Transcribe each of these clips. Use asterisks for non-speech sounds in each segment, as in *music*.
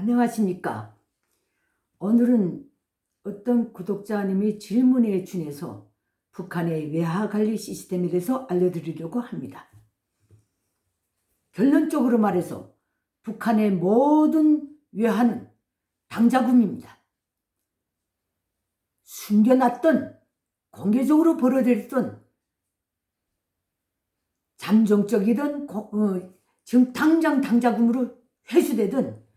안녕하십니까. 오늘은 어떤 구독자님이 질문에 준해서 북한의 외화 관리 시스템에 대해서 알려드리려고 합니다. 결론적으로 말해서 북한의 모든 외화는 당자금입니다. 숨겨놨던 공개적으로 벌어들였던 잠정적이든 고- 어, 지금 당장 당자금으로 회수되든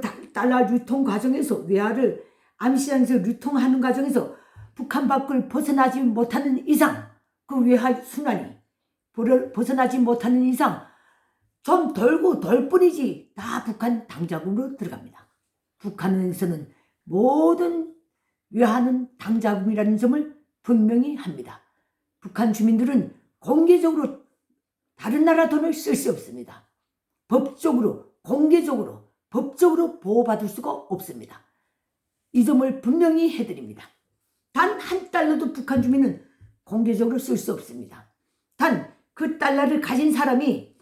다- 달러 유통 과정에서 외화를 암시장에서 유통하는 과정에서 북한 밖을 벗어나지 못하는 이상 그 외화 순환이 벗어나지 못하는 이상 좀 덜고 덜 뿐이지 다 북한 당자금으로 들어갑니다. 북한에서는 모든 외화는 당자금이라는 점을 분명히 합니다. 북한 주민들은 공개적으로 다른 나라 돈을 쓸 수 없습니다. 법적으로 공개적으로 법적으로 보호받을 수가 없습니다. 이 점을 분명히 해드립니다. 단 한 달러도 북한 주민은 공개적으로 쓸 수 없습니다. 단 그 달러를 가진 사람이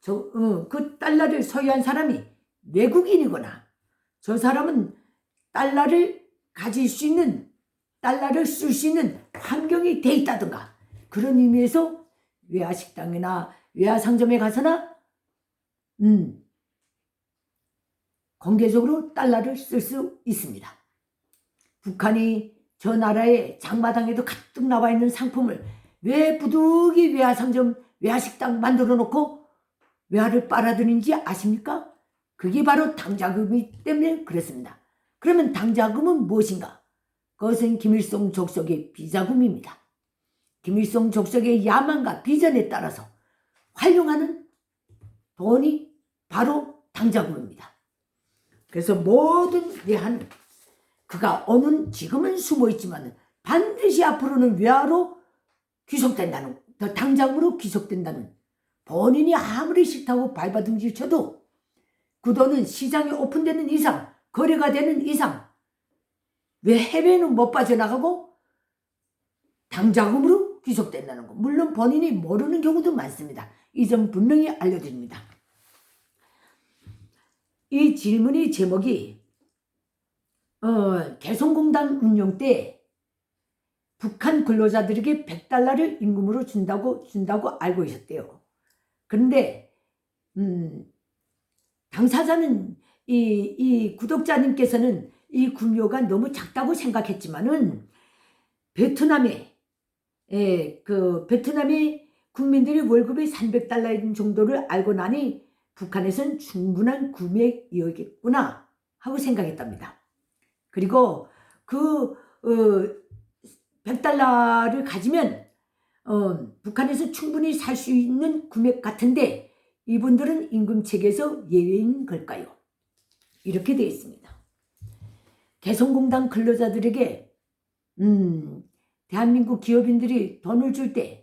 저, 어, 그 달러를 소유한 사람이 외국인이거나 저 사람은 달러를 가질 수 있는 달러를 쓸 수 있는 환경이 돼 있다든가 그런 의미에서 외화 식당이나 외화 상점에 가서나 음 공개적으로 달러를 쓸 수 있습니다. 북한이 저 나라의 장마당에도 가득 나와 있는 상품을 왜 부득이 외화 상점, 외화 식당 만들어 놓고 외화를 빨아들이는지 아십니까? 그게 바로 당자금이기 때문에 그렇습니다. 그러면 당자금은 무엇인가? 그것은 김일성 족속의 비자금입니다. 김일성 족속의 야망과 비전에 따라서 활용하는 돈이 바로 당자금입니다. 그래서 모든 외화는 그가 오는 지금은 숨어 있지만 반드시 앞으로는 외화로 귀속된다는 더 당장으로 귀속된다는 본인이 아무리 싫다고 발바둥지 쳐도 그 돈은 시장에 오픈되는 이상 거래가 되는 이상 왜 해외는 못 빠져나가고 당자금으로 귀속된다는 거. 물론 본인이 모르는 경우도 많습니다. 이 점 분명히 알려드립니다 이 질문의 제목이 어, 개성공단 운영 때 북한 근로자들에게 100달러를 임금으로 준다고 준다고 알고 있었대요. 그런데 음, 당사자는 이, 이 구독자님께서는 이 금요가 너무 작다고 생각했지만은 베트남에 예, 그 베트남의 국민들이 월급이 300달러인 정도를 알고 나니 북한에선 충분한 금액이었겠구나 하고 생각했답니다. 그리고 그 어, 100달러를 가지면 어, 북한에서 충분히 살 수 있는 금액 같은데 이분들은 임금 체계에서 예외인 걸까요? 이렇게 되어 있습니다. 개성공단 근로자들에게 음, 대한민국 기업인들이 돈을 줄 때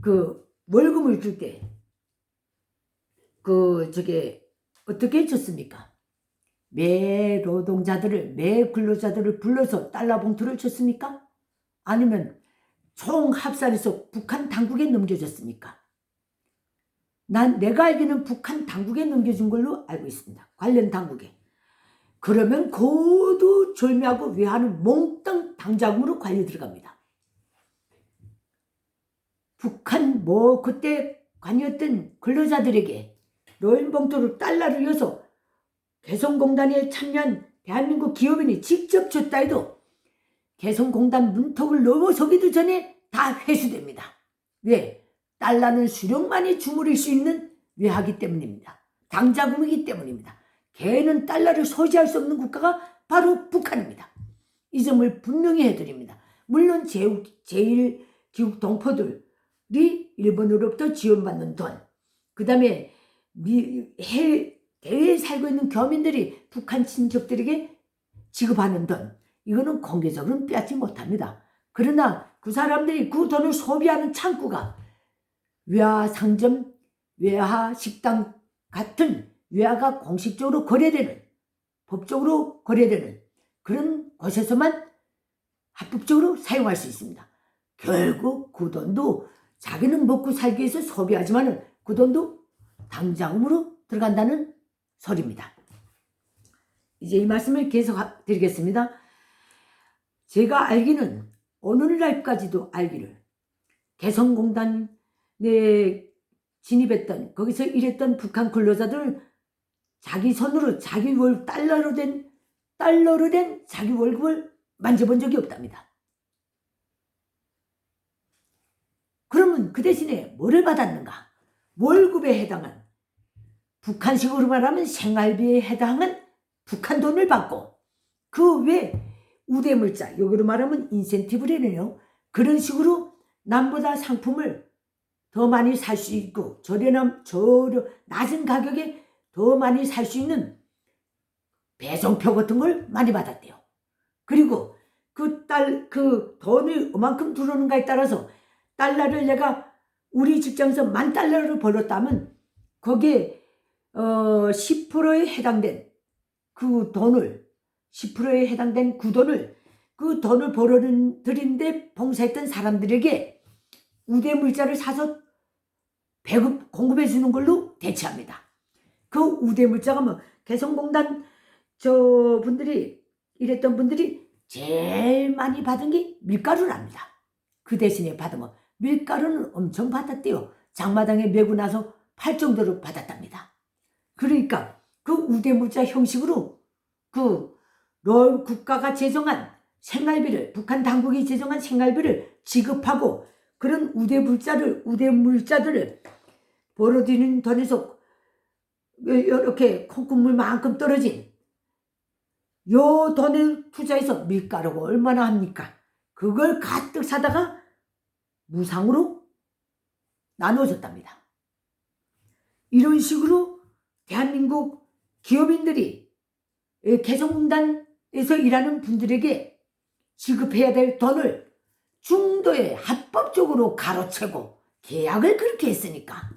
그 월급을 줄 때 그 저게 어떻게 줬습니까? 매 노동자들을 매 근로자들을 불러서 달러 봉투를 줬습니까? 아니면 총 합산해서 북한 당국에 넘겨줬습니까? 난 내가 알기는 북한 당국에 넘겨준 걸로 알고 있습니다. 관련 당국에. 그러면 고도 졸미하고 외화는 몽땅 당자금으로 관리 들어갑니다. 북한 뭐 그때 관여했던 근로자들에게 노인 봉투를 달러를 이어서 개성공단에 참여한 대한민국 기업인이 직접 줬다 해도 개성공단 문턱을 넘어서기도 전에 다 회수됩니다. 왜? 달러는 수령만이 주물일 수 있는 외화기 때문입니다. 당자금이기 때문입니다. 개는 달러를 소지할 수 없는 국가가 바로 북한입니다. 이 점을 분명히 해드립니다. 물론 제일, 제일 기국 동포들이 일본으로부터 지원받는 돈, 그 다음에 해외 해외에 살고 있는 교민들이 북한 친척들에게 지급하는 돈 이거는 공개적으로는 빼앗지 못합니다. 그러나 그 사람들이 그 돈을 소비하는 창구가 외화 상점, 외화 식당 같은 외화가 공식적으로 거래되는 법적으로 거래되는 그런 곳에서만 합법적으로 사용할 수 있습니다. 결국 그 돈도 자기는 먹고 살기 위해서 소비하지만은 그 돈도 당장으로 들어간다는 설입니다. 이제 이 말씀을 계속 하- 드리겠습니다. 제가 알기는 오늘날까지도 알기를 개성공단에 진입했던 거기서 일했던 북한 근로자들 자기 손으로 자기 월 달러로 된 달러로 된 자기 월급을 만져본 적이 없답니다. 그러면 그 대신에 뭐를 받았는가? 월급에 해당한 북한식으로 말하면 생활비에 해당한 북한 돈을 받고 그 외 우대물자 여기로 말하면 인센티브래네요. 그런 식으로 남보다 상품을 더 많이 살 수 있고 저렴한 저렴 낮은 가격에 더 많이 살 수 있는 배송표 같은 걸 많이 받았대요. 그리고 그 딸 그 돈이 얼만큼 들어오는가에 따라서 달러를 내가 우리 직장에서 만 달러를 벌었다면 거기에 어 10%에 해당된 그 돈을 10%에 해당된 그 돈을 그 돈을 벌어들인데 봉사했던 사람들에게 우대 물자를 사서 배급 공급해 주는 걸로 대체합니다. 그 우대 물자가 뭐 개성공단 저 분들이 일했던 분들이 제일 많이 받은 게 밀가루랍니다. 그 대신에 받으면 밀가루는 엄청 받았대요. 장마당에 메고 나서 팔 정도로 받았답니다. 그러니까 그 우대물자 형식으로 그 롤 국가가 제정한 생활비를 북한 당국이 제정한 생활비를 지급하고 그런 우대물자를 우대물자들을 벌어들이는 돈에서 이렇게 콩국물만큼 떨어진 요 돈을 투자해서 밀가루가 얼마나 합니까? 그걸 가득 사다가 무상으로 나눠줬답니다. 이런 식으로 대한민국 기업인들이 이 개성공단에서 일하는 분들에게 지급해야 될 돈을 중도에 합법적으로 가로채고 계약을 그렇게 했으니까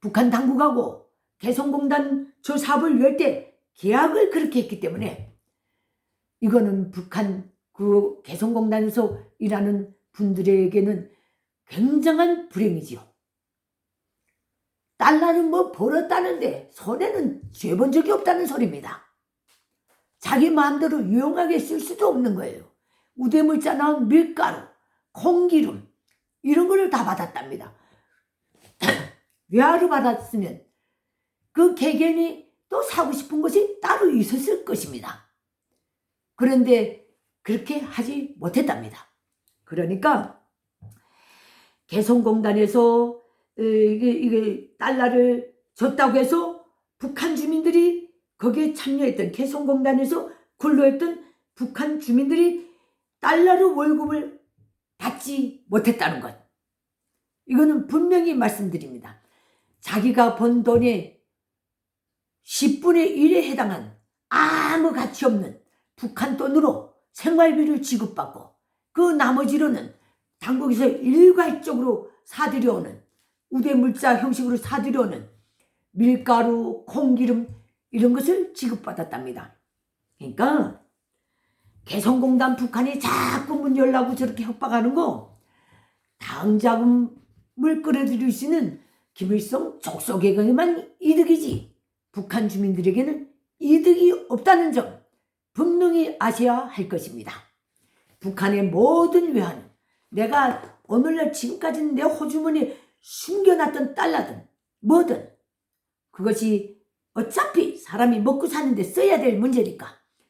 북한 당국하고 개성공단 저 사업을 열 때 계약을 그렇게 했기 때문에 이거는 북한 그 개성공단에서 일하는 분들에게는 굉장한 불행이지요. 달러는 뭐 벌었다는데 손해는 죄본 적이 없다는 소리입니다. 자기 마음대로 유용하게 쓸 수도 없는 거예요. 우대물자 나온 밀가루, 콩기름 이런 거를 다 받았답니다. *clears throat* 외화로 받았으면 그 개개인이 또 사고 싶은 것이 따로 있었을 것입니다. 그런데 그렇게 하지 못했답니다. 그러니까 개성공단에서 어, 이게, 이게 달러를 줬다고 해서 북한 주민들이 거기에 참여했던 개성공단에서 근로했던 북한 주민들이 달러로 월급을 받지 못했다는 것. 이거는 분명히 말씀드립니다. 자기가 번 돈의 10분의 1에 해당한 아무 가치 없는 북한 돈으로 생활비를 지급받고 그 나머지로는 당국에서 일괄적으로 사들여오는 우대물자 형식으로 사들여오는 밀가루, 콩기름 이런 것을 지급받았답니다. 그러니까 개성공단 북한이 자꾸 문 열라고 저렇게 협박하는 거 당자금을 끌어들일 수 있는 김일성 족속에게만 이득이지 북한 주민들에게는 이득이 없다는 점 분명히 아셔야 할 것입니다. 북한의 모든 외환은 내가 오늘날 지금까지는 내 호주머니에 숨겨놨던 달러든 뭐든 그것이 어차피 사람이 먹고 사는데 써야 될 문제니까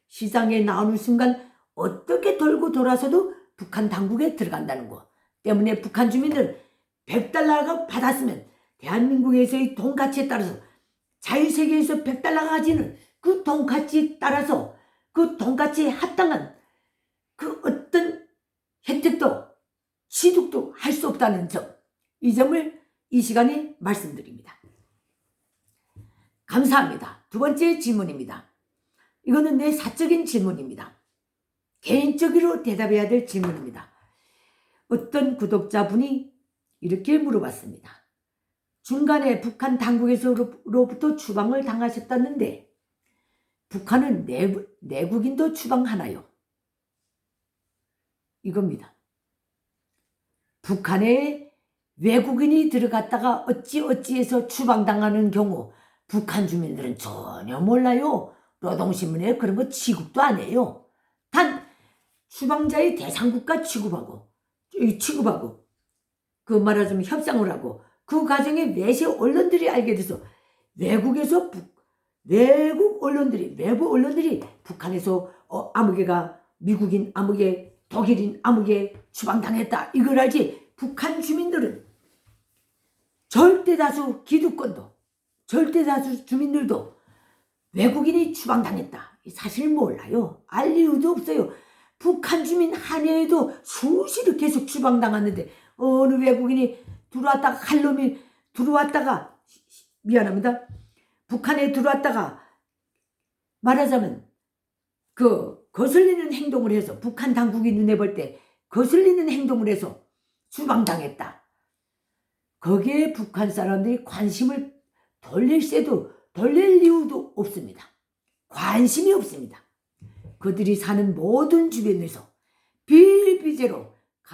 시장에 나오는 순간 어떻게 돌고 돌아서도 북한 당국에 들어간다는 거. 때문에 북한 주민들 100달러가 받았으면 대한민국에서의 돈 가치에 따라서 자유세계에서 100달러가 가지는 그 돈 가치에 따라서 그 돈 가치에 합당한 그 혜택도 취득도 할 수 없다는 점, 이 점을 이 시간에 말씀드립니다. 감사합니다. 두 번째 질문입니다. 이거는 내 사적인 질문입니다. 개인적으로 대답해야 될 질문입니다. 어떤 구독자분이 이렇게 물어봤습니다. 중간에 북한 당국에서로부터 추방을 당하셨다는데 북한은 내부, 내국인도 추방하나요? 이겁니다. 북한에 외국인이 들어갔다가 어찌어찌해서 추방당하는 경우 북한 주민들은 전혀 몰라요. 노동신문에 그런 거 취급도 안 해요. 단 추방자의 대상국가 취급하고 이 취급하고 그 말하자면 협상을 하고 그 과정에 매시 언론들이 알게 돼서 외국에서 북, 외국 언론들이 외부 언론들이 북한에서 어, 아무개가 미국인 아무개 독일인 아무개 추방당했다. 이걸 알지? 북한 주민들은 절대 다수 기득권도 절대 다수 주민들도 외국인이 추방당했다. 이 사실 몰라요. 알 이유도 없어요. 북한 주민 한해에도 수시로 계속 추방당했는데 어느 외국인이 들어왔다가 칼놈이 들어왔다가 미안합니다. 북한에 들어왔다가 말하자면 그 거슬리는 행동을 해서 북한 당국이 눈에 볼 때 거슬리는 행동을 해서 추방당했다. 거기에 북한 사람들이 관심을 돌릴 새도 돌릴 이유도 없습니다. 관심이 없습니다. 그들이 사는 모든 주변에서 비일비재로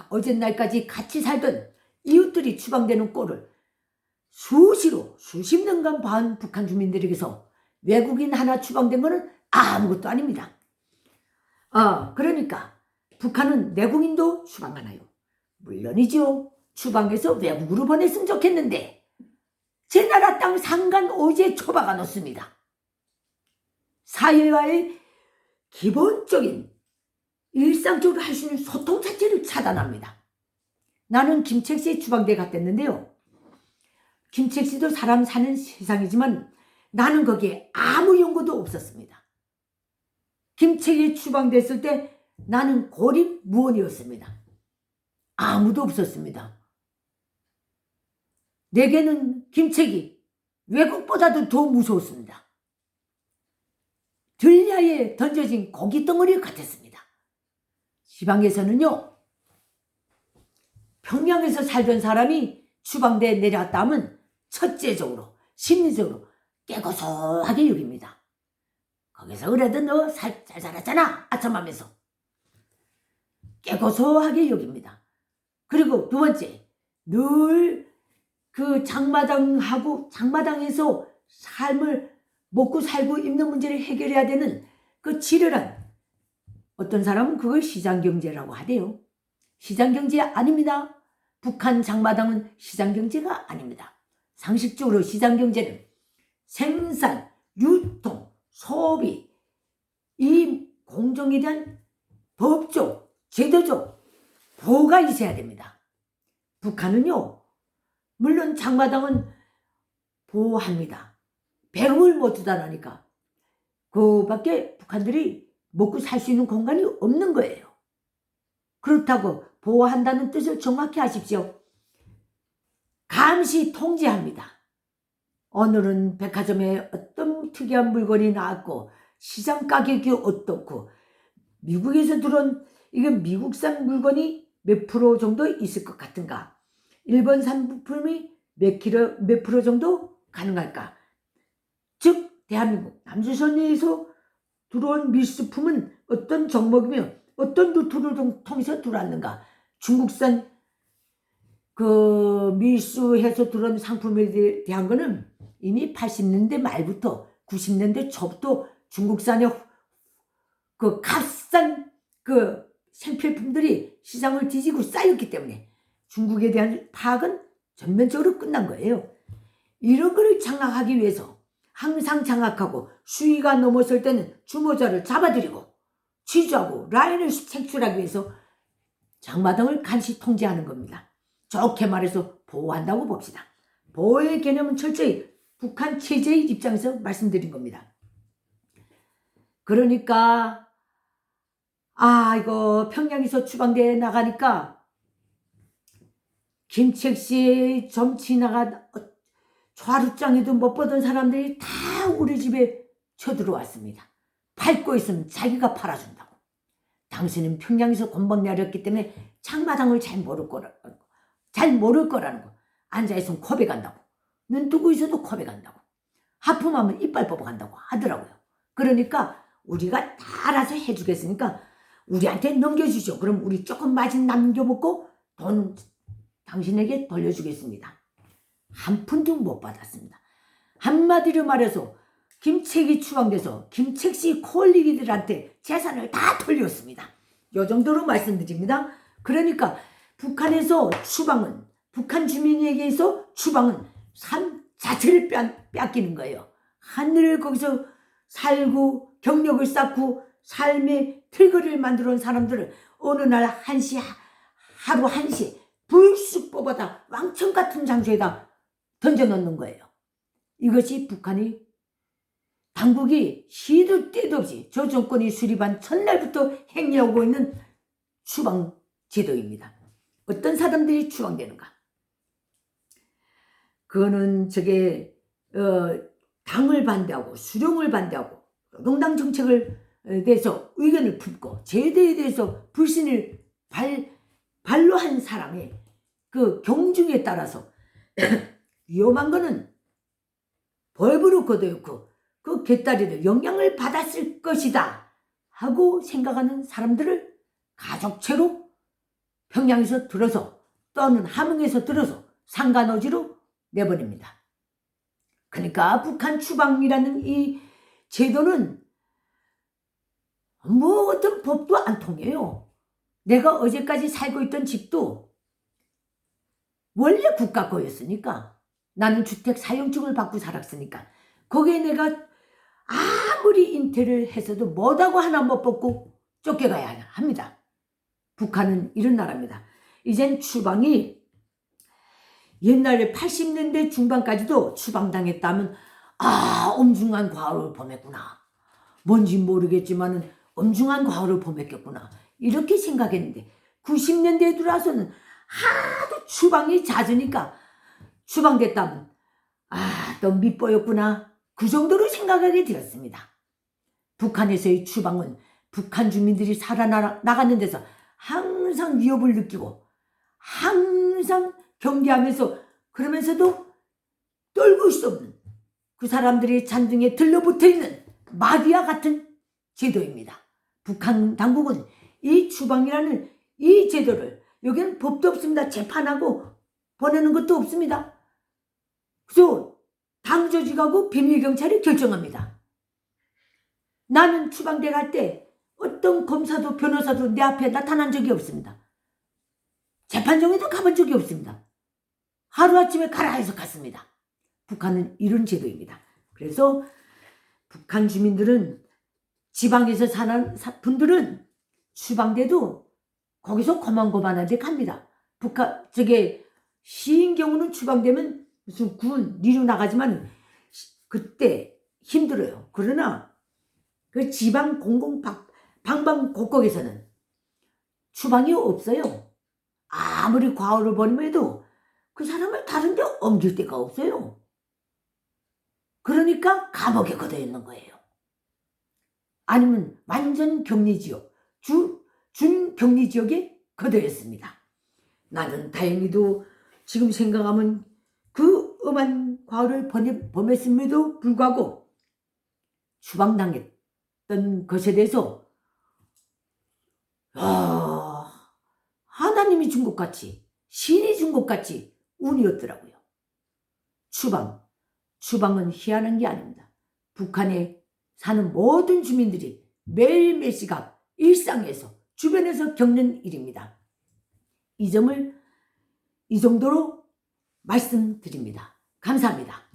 어젯날까지 같이 살던 이웃들이 추방되는 꼴을 수시로 수십 년간 봐온 북한 주민들에게서 외국인 하나 추방된 것은 아무것도 아닙니다. 아, 그러니까 북한은 내국인도 추방하나요? 물론이죠. 추방해서 외국으로 보냈으면 좋겠는데 제 나라 땅 상간 오지에 처박아 놓습니다. 사회와의 기본적인 일상적으로 할 수 있는 소통 자체를 차단합니다. 나는 김책시에 추방돼 갔댔는데요. 김책시도 사람 사는 세상이지만 나는 거기에 아무 연고도 없었습니다. 김책이 추방됐을 때 나는 고립 무원이었습니다. 아무도 없었습니다. 내게는 김책이 외국보다도 더 무서웠습니다. 들야에 던져진 고기 덩어리 같았습니다. 지방에서는요, 평양에서 살던 사람이 추방돼 내려왔다 하면 첫째적으로, 심리적으로 깨고소하게 여깁니다. 거기서 그래도 너 살, 잘 살았잖아. 아참하면서. 깨고소하게 여깁니다. 그리고 두 번째, 늘 그 장마당하고 장마당에서 삶을 먹고 살고 입는 문제를 해결해야 되는 그 지르란 어떤 사람은 그걸 시장경제라고 하대요. 시장경제 아닙니다. 북한 장마당은 시장경제가 아닙니다. 상식적으로 시장경제는 생산, 유통, 소비, 이 공정에 대한 법적, 제도적 보호가 있어야 됩니다. 북한은요, 물론 장마당은 보호합니다. 배움을 못 주다라니까. 그 밖에 북한들이 먹고 살 수 있는 공간이 없는 거예요. 그렇다고 보호한다는 뜻을 정확히 하십시오. 감시 통제합니다. 오늘은 백화점에 어떤 특이한 물건이 나왔고 시장 가격이 어떻고 미국에서 들어온 이건 미국산 물건이 몇 프로 정도 있을 것 같은가? 일본 산 부품이 몇 킬로 몇 프로 정도 가능할까? 즉 대한민국 남조선에서 들어온 밀수품은 어떤 종목이며 어떤 루트를 통해서 들어왔는가? 중국산 그 밀수해서 들어온 상품에 대한 거는 이미 80년대 말부터 90년대 초부터 중국산의 그 값싼 그 생필품들이 시장을 뒤지고 쌓였기 때문에 중국에 대한 파악은 전면적으로 끝난 거예요. 이런 거를 장악하기 위해서 항상 장악하고 수위가 넘었을 때는 주모자를 잡아들이고 취조하고 라인을 색출하기 위해서 장마당을 간시 통제하는 겁니다. 좋게 말해서 보호한다고 봅시다. 보호의 개념은 철저히 북한 체제의 입장에서 말씀드린 겁니다. 그러니까 아 이거 평양에서 추방돼 나가니까 김책 씨점 지나가 좌루장에도 못 보던 사람들이 다 우리 집에 쳐들어왔습니다. 팔고 있으면 자기가 팔아준다고. 당신은 평양에서 곤방 내렸기 때문에 장마당을 잘 모를 거라고. 잘 모를 거라는 거. 앉아있으면 겁에 간다고. 눈 뜨고 있어도 겁에 간다고. 하품하면 이빨 뽑아간다고 하더라고요. 그러니까 우리가 다 알아서 해주겠으니까 우리한테 넘겨주죠. 그럼 우리 조금 마진 남겨먹고 돈 당신에게 돌려주겠습니다. 한 푼도 못 받았습니다. 한마디로 말해서 김책이 추방돼서 김책씨 콜리기들한테 재산을 다 돌렸습니다. 요 정도로 말씀드립니다. 그러니까 북한에서 추방은 북한 주민에게서 추방은 삶 자체를 뺏, 뺏기는 거예요. 하늘을 거기서 살고 경력을 쌓고 삶의 틀거리를 만들어 온 사람들을 어느 날 한시 하루 한시 불쑥 뽑아다 왕청 같은 장소에다 던져놓는 거예요. 이것이 북한이 당국이 시도 때도 없이 저 정권이 수립한 첫날부터 행해오고 있는 추방 제도입니다. 어떤 사람들이 추방되는가? 그거는 저게 어, 당을 반대하고 수령을 반대하고 노동당 정책을 에 대해서 의견을 품고 제도에 대해서 불신을 발, 발로 한 사람의 그 경중에 따라서 *clears throat* 위험한 거는 벌브로 걷어놓고 그 곁다리를 영향을 받았을 것이다 하고 생각하는 사람들을 가족체로 평양에서 들어서 또는 함흥에서 들어서 상간어지로 내보냅니다. 그러니까 북한 추방이라는 이 제도는 뭐 어떤 법도 안 통해요. 내가 어제까지 살고 있던 집도 원래 국가 거였으니까 나는 주택 사용증을 받고 살았으니까 거기에 내가 아무리 인테를 했어도 뭐다고 하나 못 뽑고 쫓겨가야 합니다. 북한은 이런 나라입니다. 이젠 추방이 옛날에 80년대 중반까지도 추방당했다면 아 엄중한 과오를 범했구나. 뭔지 모르겠지만은 엄중한 과오를 범했겠구나. 이렇게 생각했는데 90년대에 들어와서는 하도 추방이 잦으니까 추방됐다면 아 또 밑보였구나. 그 정도로 생각하게 되었습니다. 북한에서의 추방은 북한 주민들이 살아나가는 데서 항상 위협을 느끼고 항상 경계하면서 그러면서도 떨고 수 없는 그 사람들의 잔등에 들러붙어 있는 마귀와 같은 제도입니다. 북한 당국은 이 추방이라는 이 제도를 여기는 법도 없습니다. 재판하고 보내는 것도 없습니다. 그래서 당 조직하고 비밀경찰이 결정합니다. 나는 추방돼 갈때 어떤 검사도 변호사도 내 앞에 나타난 적이 없습니다. 재판정에도 가본 적이 없습니다. 하루아침에 가라 해서 갔습니다. 북한은 이런 제도입니다. 그래서 북한 주민들은 지방에서 사는 분들은 추방돼도 거기서 고만고만한 데 갑니다. 북한 저게 시인 경우는 추방되면 무슨 군 니로 나가지만 그때 힘들어요. 그러나 그 지방 공공 방방곡곡에서는 추방이 없어요. 아무리 과오를 벌임에도 그 사람을 다른 데 옮길 데가 없어요. 그러니까 감옥에 걷어 있는 거예요. 아니면 완전 격리 지역, 주, 준 격리 지역에 걷어 있습니다. 나는 다행히도 지금 생각하면 그 엄한 과오를 범했음에도 불구하고 추방당했던 것에 대해서 아, 하나님이 준 것 같이 신이 준 것 같이 운이었더라고요. 추방, 추방은 희한한 게 아닙니다. 북한에 사는 모든 주민들이 매일매일 시각 일상에서 주변에서 겪는 일입니다. 이 점을 이 정도로 말씀드립니다. 감사합니다.